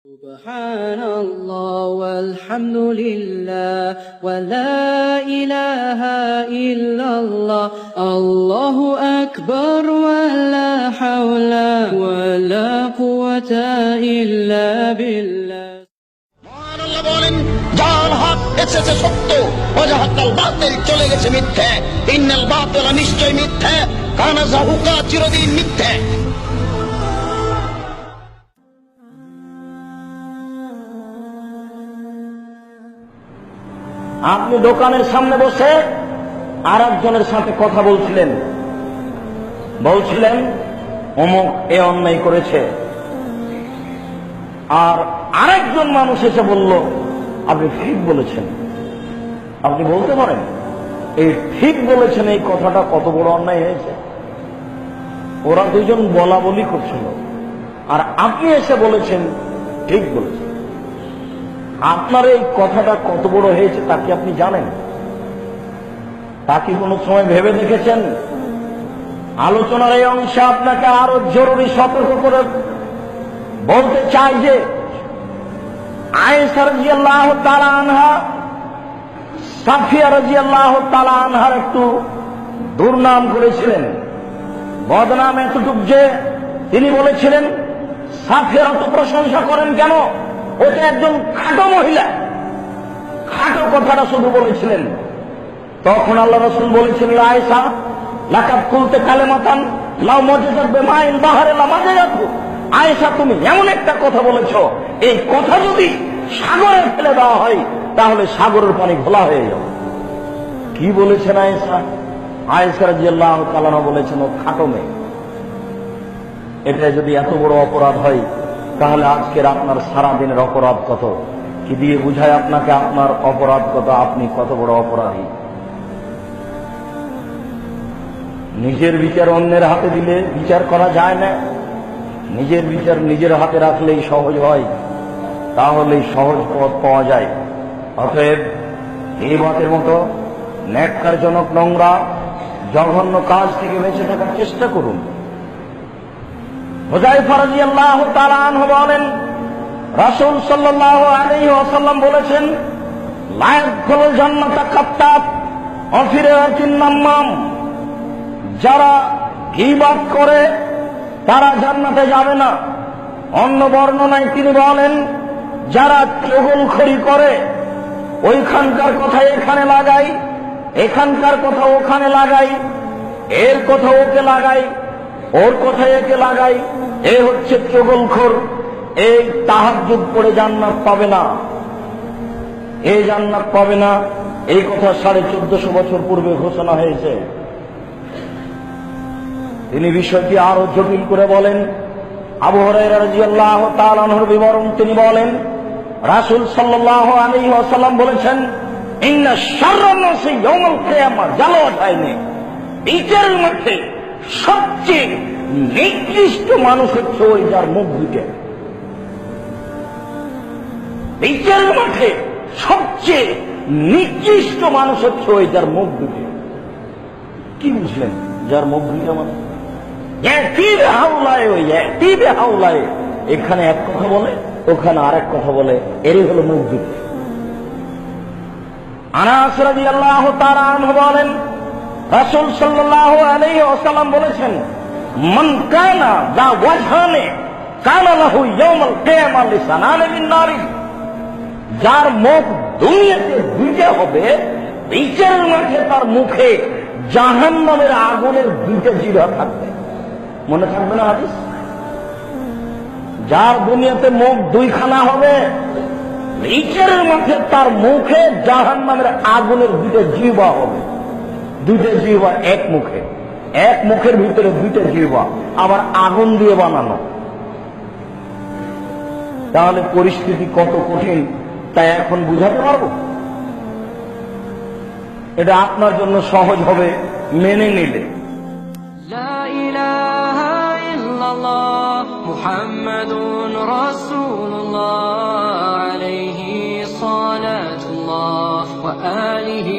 سبحان الله والحمد لله ولا إله إلا الله الله أكبر ولا حول ولا قوة إلا بالله মহান আল্লাহ বলেন যার হক এসেছে সত্য অজাহাতাল বাতিল চলে গেছে মিথ্যে ইন্নাল বাতিল নিশ্চয় মিথ্যে কানা জাহুকা চিরদিন মিথ্যে আপনি দোকানের সামনে বসে আর একজনের সাথে কথা বলছিলেন। বলছিলেন, অমুক এ অন্যায় করেছে। আর আরেকজন মানুষ এসে বলল, আপনি ঠিক বলেছেন। আপনি বলতে পারেন, এই ঠিক বলেছেন, এই কথাটা কত বড় অন্যায় হয়েছে। ওরা দুজন বলা বলি করছিল। আর আপনি এসে বলেছেন, ঠিক বলেছেন। আপনার এই কথাটা কত বড় হয়েছে তা কি আপনি জানেন? তা কি কোনো সময় ভেবে দেখেছেন? আলোচনার এই অংশে আপনাকে আরও জরুরি সতর্ক করে বলতে চাই যে, আয়েশা রাজিয়াল্লাহ তালা আনহা, সাফিয়া রাজিয়াল্লাহ তালা আনহার একটু দুর্নাম করেছিলেন। বদনাম এতটুক যে তিনি বলেছিলেন সাফিয়ার অত প্রশংসা করেন কেন? ওটা একজন খাটো মহিলা। খাটো কথাটা শুধু বলেছিলেন। তখন আল্লাহ রসুল বলেছিলেন আয়সা লাকাত খুলতে কালে মাতান লাউ মজে যাবে মাইন বাহারে লামাজে যাব আয়েশা, তুমি এমন একটা কথা বলেছ, এই কথা যদি সাগরে ফেলে দেওয়া হয়, তাহলে সাগরের পানি ঘোলা হয়ে যাবে। কি বলেছেন আয়েশা? আয়েশা রাজিয়াল্লাহ তালানা বলেছেন, ও খাটো মেয়ে, এটা যদি এত বড় অপরাধ হয় তাহলে আজকের আপনার সারা দিনের অপরাধ কত? কি দিয়ে বুঝায় আপনাকে আপনার অপরাধ কত? আপনি কত বড় অপরাধী? নিজের বিচার অন্যের হাতে দিলে বিচার করা যায় না। নিজের বিচার নিজের হাতে রাখলেই সহজ হয়। তাহলেই সহজ পথ পাওয়া যায়। অতএব এই মতের মতো ন্যাক্কারজনক নোংরা, জঘন্য কাজ থেকে বেঁচে থাকার চেষ্টা করুন। হুজাইফা রাদিয়াল্লাহু তাআলা আনহু বলেন, রাসূল ওয়াসাল্লাম বলেছেন নাম্মাম, যারা গীবাত করে, তারা জান্নাতে যাবে না। অন্য বর্ণনায় তিনি বলেন, যারা চগলখড়ি করে, ওইখানকার কথা এখানে লাগাই, এখানকার কথা ওখানে লাগাই, এর কথা ওকে লাগাই ওর কথায় একে লাগাই, এ হচ্ছে চগলখোর এই তাহার যুগ পড়ে জান্নাত পাবে না। এই জান্নাত পাবে না, এই কথা সাড়ে চোদ্দশো বছর পূর্বে ঘোষণা হয়েছে। তিনি বিষয়টি আরও জটিল করে বলেন। আবু হরাইরাজিয়াল্লাহ তালানহর বিবরণ তিনি বলেন, রাসুল সাল্লাহ আলী ওয়াসাল্লাম বলেছেন, ইন্না সার্রান্নসে ইয়মল আমার জালাওয়াত আইনে বিচারের মধ্যে সবচেয়ে নিকৃষ্ট মানুষ হচ্ছে ওই যার মুখ দুটে বিচারের মাঠে সবচেয়ে নিকৃষ্ট মানুষ হচ্ছে ওই যার মুখ দুটে কি বুঝলেন? যার মুখ দুইটা মানে? একটিবে হাওলায়, ওই একটিবে হাওলায়। এখানে এক কথা বলে, ওখানে আরেক কথা বলে, এরই হলো মুখ দুটো আনাস রাদিয়াল্লাহু তাআলা আনহু বলেন রাসূল সাল্লাল্লাহু আলাইহি ওয়াসাল্লাম বলেছেন, মান কানা দা ওয়াজহানে, কানা লাহু ইয়াউমাল কিয়ামা লিসানান মিন যার মুখ দুনিয়াতে দুইটা হবে, বিচারের মাঠে তার মুখে জাহান্নামের আগুনের দুইটা জিরা থাকবে। মনে থাকবে না হাদিস? যার দুনিয়াতে মুখ দুইখানা হবে, বিচারের মাঠে তার মুখে জাহান্নামের আগুনের দুইটা জিবা হবে। দুইটা জিবা এক মুখে এক মুখের ভিতরে দুইটা জিবা আবার আগুন দিয়ে বানানো তাহলে পরিস্থিতি কত কঠিন তাই এখন বুঝাতে পারবো এটা আপনার জন্য সহজ হবে মেনে নিলে لا إله إلا الله محمد رسول الله عليه صلاة الله وآله